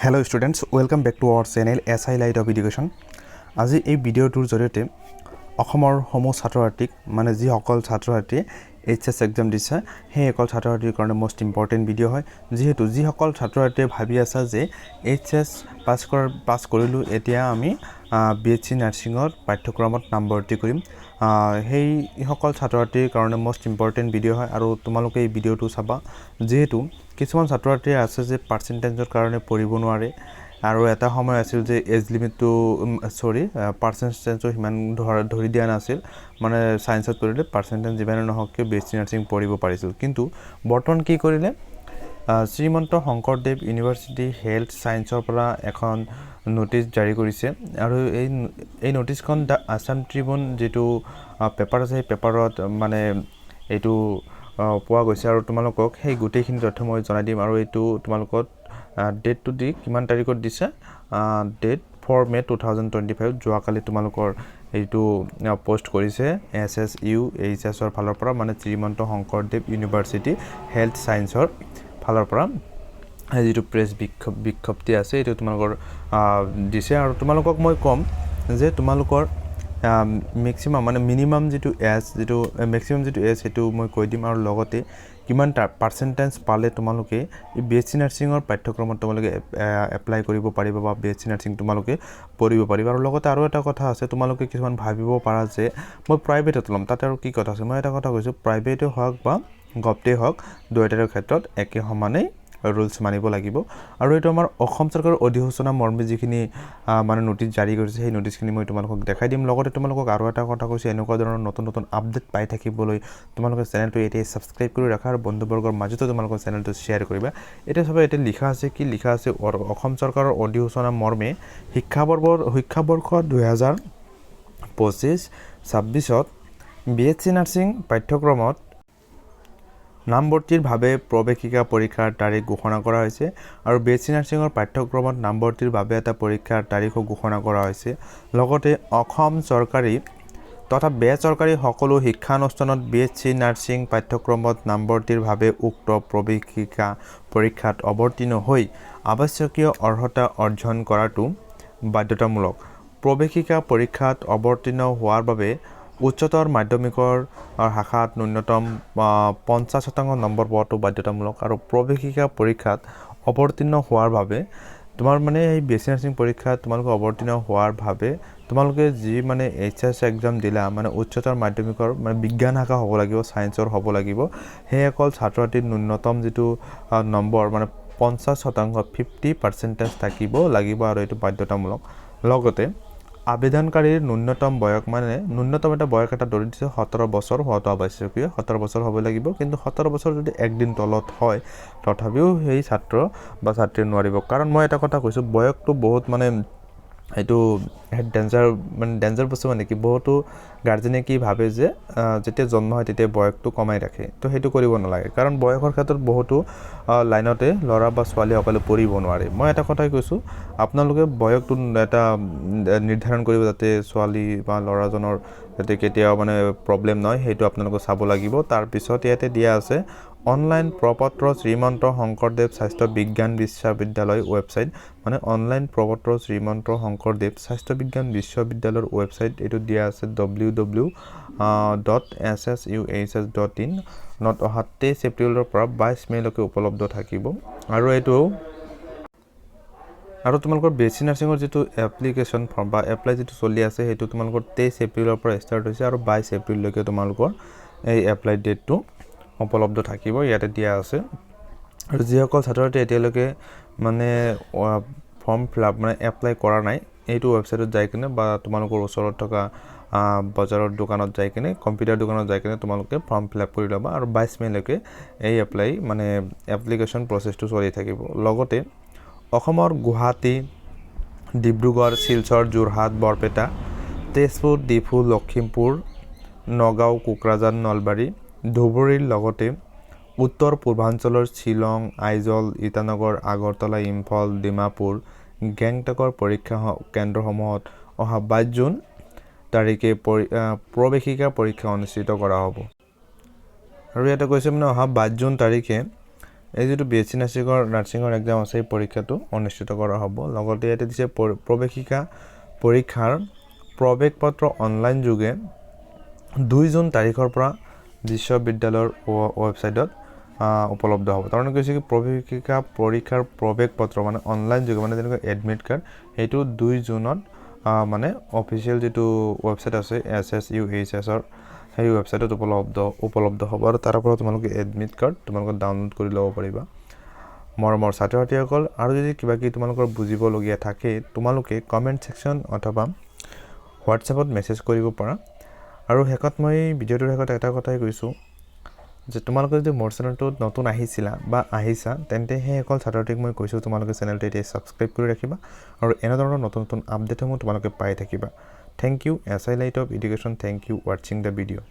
Hello' students welcome back to our channel S I light of education আজি এই ভিডিঅ'টোৰ জৰিয়তে অসমৰ সমূহ ছাত্ৰ ছাত্ৰীক মানে যিসকল ছাত্ৰ ছাত্ৰীয়ে এইচ এছ এক্সাম দিছে। সেই অকল ছাত্ৰ ছাত্ৰীৰ কাৰণে মষ্ট ইম্পৰ্টেণ্ট ভিডিঅ' হয়। যিহেতু যিসকল ছাত্ৰ ছাত্ৰীয়ে ভাবি আছা যে এইচ এছ পাছ কৰাৰ পাছ কৰিলোঁ, এতিয়া আমি বি এছ চি নাৰ্ছিঙৰ পাঠ্যক্ৰমত নামভৰ্তি কৰিম। সেইসকল ছাত্ৰ ছাত্ৰীৰ কাৰণে মষ্ট ইম্পৰ্টেণ্ট ভিডিঅ' হয়। আৰু তোমালোকে এই ভিডিঅ'টো চাবা। যিহেতু কিছুমান ছাত্ৰ ছাত্ৰী আছে যে পাৰ্চেণ্টেজৰ কাৰণে পঢ়িব নোৱাৰে। আৰু এটা সময় আছিল যে এজ লিমিটটো চৰি পাৰ্চেণ্টেজটো সিমান ধৰ, ধৰি দিয়া নাছিল। মানে ছায়েন্সত পঢ়িলে পাৰ্চেণ্টেজ যিমানে নহওক কিয় বি এছ চি নাৰ্ছিং পঢ়িব পাৰিছিল। কিন্তু বৰ্তমান কি কৰিলে? শ্ৰীমন্ত শংকৰদেৱ ইউনিভাৰ্চিটি হেল্থ ছায়েন্সৰ পৰা এখন ন'টিচ জাৰি কৰিছে। আৰু এই এই ন'টিচখন দ্য আছাম ট্ৰিবুন যিটো পেপাৰ আছে, সেই পেপাৰত মানে এইটো পোৱা গৈছে। আৰু তোমালোকক সেই গোটেইখিনি তথ্য মই জনাই দিম। আৰু এইটো তোমালোকক ডেটটো দি কিমান তাৰিখত দিছে? Date for May' two thousand twenty five যোৱাকালি তোমালোকৰ এইটো পষ্ট কৰিছে এছ এছ ইউ এইচ এছৰ ফালৰ পৰা মানে শ্ৰীমন্ত শংকৰদেৱ ইউনিভাৰ্চিটি হেল্থ ছায়েন্সৰ ফালৰ পৰা। যিটো প্ৰেছ বিক্ষপ বিজ্ঞপ্তি আছে, এইটো তোমালোকৰ দিছে। আৰু তোমালোকক মই ক'ম যে তোমালোকৰ মেক্সিমাম মানে মিনিমাম যিটো এজ যিটো মেক্সিমাম যিটো এজ সেইটো মই কৈ দিম। আৰু লগতে কিমান পাৰ্চেণ্টেজ পালে তোমালোকে এই বি এছ চি নাৰ্ছিঙৰ পাঠ্যক্ৰমত তোমালোকে এপ্লাই কৰিব পাৰিবা বা বি এছ চি নাৰ্ছিং তোমালোকে পঢ়িব পাৰিবা। আৰু লগতে আৰু এটা কথা আছে, তোমালোকে কিছুমান ভাবিব পাৰা যে মই প্ৰাইভেটত ল'ম। তাতে আৰু কি কথা আছে? মই এটা কথা কৈছোঁ প্ৰাইভেটেই হওক বা গভটেই হওক, দুয়োটাৰে ক্ষেত্ৰত একে সমানেই ৰুলছ মানিব লাগিব। আৰু এইটো আমাৰ অসম চৰকাৰৰ অধিসূচনা মৰ্মে যিখিনি মানে ন'টিচ জাৰি কৰিছে, সেই ন'টিচখিনি মই তোমালোকক দেখাই দিম। লগতে তোমালোকক আৰু এটা কথা কৈছোঁ, এনেকুৱা ধৰণৰ নতুন নতুন আপডেট পাই থাকিবলৈ তোমালোকে চেনেলটো এতিয়াই ছাবস্ক্ৰাইব কৰি ৰাখা আৰু বন্ধুবৰ্গৰ মাজতো তোমালোকৰ চেনেলটো শ্বেয়াৰ কৰিবা। এতিয়া চাবা, এতিয়া লিখা আছে, কি লিখা আছে? অসম চৰকাৰৰ অধিসূচনা মৰ্মে শিক্ষাবৰ্ষৰ শিক্ষাবৰ্ষ দুহেজাৰ পঁচিছ ছাব্বিছত বি এছ চি নাৰ্ছিং পাঠ্যক্ৰমত নামভৰ্তিৰ বাবে প্ৰৱেশিকা পৰীক্ষাৰ তাৰিখ ঘোষণা কৰা হৈছে আৰু বি এছ চি নাৰ্ছিঙৰ পাঠ্যক্ৰমত নামভৰ্তিৰ বাবে এটা পৰীক্ষাৰ তাৰিখো ঘোষণা কৰা হৈছে লগতে অসম চৰকাৰী তথা বেচৰকাৰী সকলো শিক্ষানুষ্ঠানত বি এছ চি নাৰ্ছিং পাঠ্যক্ৰমত নামভৰ্তিৰ বাবে উক্ত প্ৰৱেশিকা পৰীক্ষাত অৱতীৰ্ণ হৈ আৱশ্যকীয় অৰ্হতা অৰ্জন কৰাটো বাধ্যতামূলক। প্ৰৱেশিকা পৰীক্ষাত অৱতীৰ্ণ হোৱাৰ বাবে উচ্চতৰ মাধ্যমিকৰ শাখাত ন্যূনতম পঞ্চাছ শতাংশ নম্বৰ পোৱাটো বাধ্যতামূলক আৰু প্ৰৱেশিকা পৰীক্ষাত অৱতীৰ্ণ হোৱাৰ বাবে, তোমাৰ মানে এই বি এছ চি নাৰ্ছিং পৰীক্ষাত তোমালোকে অৱতীৰ্ণ হোৱাৰ বাবে তোমালোকে যি মানে এইচ এছ এক্সাম দিলা মানে উচ্চতৰ মাধ্যমিকৰ মানে বিজ্ঞান শাখা হ'ব লাগিব ছায়েন্সৰ হ'ব লাগিব, সেই অকল ছাত্ৰ ছাত্ৰীৰ ন্যূনতম যিটো নম্বৰ মানে পঞ্চাছ শতাংশ ফিফটি পাৰ্চেণ্টেজ থাকিব, লাগিব আৰু এইটো বাধ্যতামূলক। লগতে আবেদনকাৰীৰ ন্যূনতম বয়স মানে ন্যূনতম এটা বয়স এটা ধৰি দিছে সোতৰ বছৰ হোৱাটো আৱশ্যকীয়। সোতৰ বছৰ হ'ব লাগিব, কিন্তু সোতৰ বছৰ যদি একদিন তলত হয়, তথাপিও সেই ছাত্ৰ বা ছাত্ৰীয়ে নোৱাৰিব। কাৰণ মই এটা কথা কৈছোঁ, বয়সটো বহুত মানে এইটো ডেঞ্জাৰ মানে ডেঞ্জাৰ বস্তু মানে কি, বহুতো গাৰ্জেনে কি ভাবে যে যেতিয়া জন্ম হয় তেতিয়া বয়সটো কমাই ৰাখে। তো সেইটো কৰিব নালাগে। কাৰণ বয়সৰ ক্ষেত্ৰত বহুতো লাইনতে ল'ৰা বা ছোৱালীসকলে পঢ়িব নোৱাৰে। মই এটা কথাই কৈছোঁ, আপোনালোকে বয়সটো এটা নিৰ্ধাৰণ কৰিব যাতে ছোৱালী বা ল'ৰাজনৰ যাতে কেতিয়াও মানে প্ৰব্লেম নহয়, সেইটো আপোনালোকে চাব লাগিব। তাৰপিছত ইয়াতে দিয়া আছে অনলাইন প্ৰপত্ৰ শ্ৰীমন্ত শংকৰদেৱ স্বাস্থ্য বিজ্ঞান বিশ্ববিদ্যালয় ৱেবছাইট মানে অনলাইন প্ৰপত্ৰ শ্ৰীমন্ত শংকৰদেৱ স্বাস্থ্য বিজ্ঞান বিশ্ববিদ্যালয়ৰ ৱেবছাইট এইটো দিয়া আছে W W dot S S U H S dot in নত অহা তেইছ এপ্ৰিলৰ পৰা বাইছ মে'লৈকে উপলব্ধ থাকিব। আৰু এইটো, আৰু তোমালোকৰ বি এছ চি নাৰ্ছিঙৰ যিটো এপ্লিকেশ্যন ফৰ্ম বা এপ্লাই যিটো চলি আছে, সেইটো তোমালোকৰ তেইছ এপ্ৰিলৰ পৰা ষ্টাৰ্ট হৈছে আৰু বাইছ এপ্ৰিললৈকে তোমালোকৰ এই এপ্লাই ডেটটো। উপলব্ধ থাকিব, ইয়াতে দিয়া আছে। আৰু যিসকল ছাত্ৰ ছাত্ৰী এতিয়ালৈকে মানে ফৰ্ম ফিল আপ মানে এপ্লাই কৰা নাই, এইটো ৱেবছাইটত যাই কিনে বা তোমালোকৰ ওচৰত থকা বজাৰৰ দোকানত যাই কিনে কম্পিউটাৰ দোকানত যাই কিনে তোমালোকে ফৰ্ম ফিল আপ কৰি ল'বা আৰু বাইছ মে'লৈকে এই এপ্লাই মানে এপ্লিকেশ্যন প্ৰচেছটো চলি থাকিব। লগতে অসমৰ গুৱাহাটী, ডিব্ৰুগড়, শিলচৰ, যোৰহাট, বৰপেটা, তেজপুৰ, ডিফু, লখিমপুৰ, নগাঁও, কোকৰাঝাৰ, নলবাৰী ধুবুৰীৰ লগতে উত্তৰ পূৰ্বাঞ্চলৰ শ্বিলং, আইজল, ইটানগৰ, আগৰতলা, ইম্ফল, ডিমাপুৰ, গেংটকৰ পৰীক্ষা কেন্দ্ৰসমূহত অহা বাইছ জুন তাৰিখে প্ৰৱেশিকা পৰীক্ষা অনুষ্ঠিত কৰা হ'ব। আৰু ইয়াতে কৈছে মানে অহা বাইছ জুন তাৰিখে এই যিটো বি এছ চি নাৰ্ছিঙৰ নাৰ্ছিঙৰ এক্সাম আছে, এই পৰীক্ষাটো অনুষ্ঠিত কৰা হ'ব। লগতে ইয়াতে দিছে প্ৰ- প্ৰৱেশিকা পৰীক্ষাৰ প্ৰৱেশ পত্ৰ অনলাইন যোগে দুই জুন তাৰিখৰ পৰা বিশ্ববিদ্যালয়ৰ ৱেবছাইটত উপলব্ধ হ'ব। তাৰমানে কৈছে কি প্ৰৱেশিকা পৰীক্ষাৰ প্ৰৱেশ পত্ৰ মানে অনলাইন যোগে মানে যেনেকৈ এডমিট কাৰ্ড সেইটো দুই জুনত মানে অফিচিয়েল যিটো ৱেবছাইট আছে, এছ এছ ইউ এইচ এছৰ, সেই ৱেবছাইটত উপলব্ধ উপলব্ধ হ'ব। আৰু তাৰ পৰা তোমালোকে এডমিট কাৰ্ড তোমালোকে ডাউনলোড কৰি ল'ব পাৰিবা। মৰমৰ ছাত্ৰ ছাত্ৰীসকল আৰু যদি কিবা কিবি তোমালোকৰ বুজিবলগীয়া থাকে, তোমালোকে কমেণ্ট ছেকশ্যন অথবা হোৱাটছএপত মেছেজ কৰিব পাৰা। আৰু শেষত মই ভিডিঅ'টোৰ শেষত এটা কথাই কৈছোঁ যে তোমালোকে যদি মোৰ চেনেলটোত নতুন আহিছিলা বা আহিছা, তেন্তে সেইসকল ছাত্ৰটিক মই কৈছোঁ, তোমালোকে চেনেলটো এতিয়া ছাবস্ক্ৰাইব কৰি ৰাখিবা আৰু এনেধৰণৰ নতুন নতুন আপডেটসমূহ তোমালোকে পাই থাকিবা। Thank you S I light of education thank you ৱাটছিং the ভিডিঅ'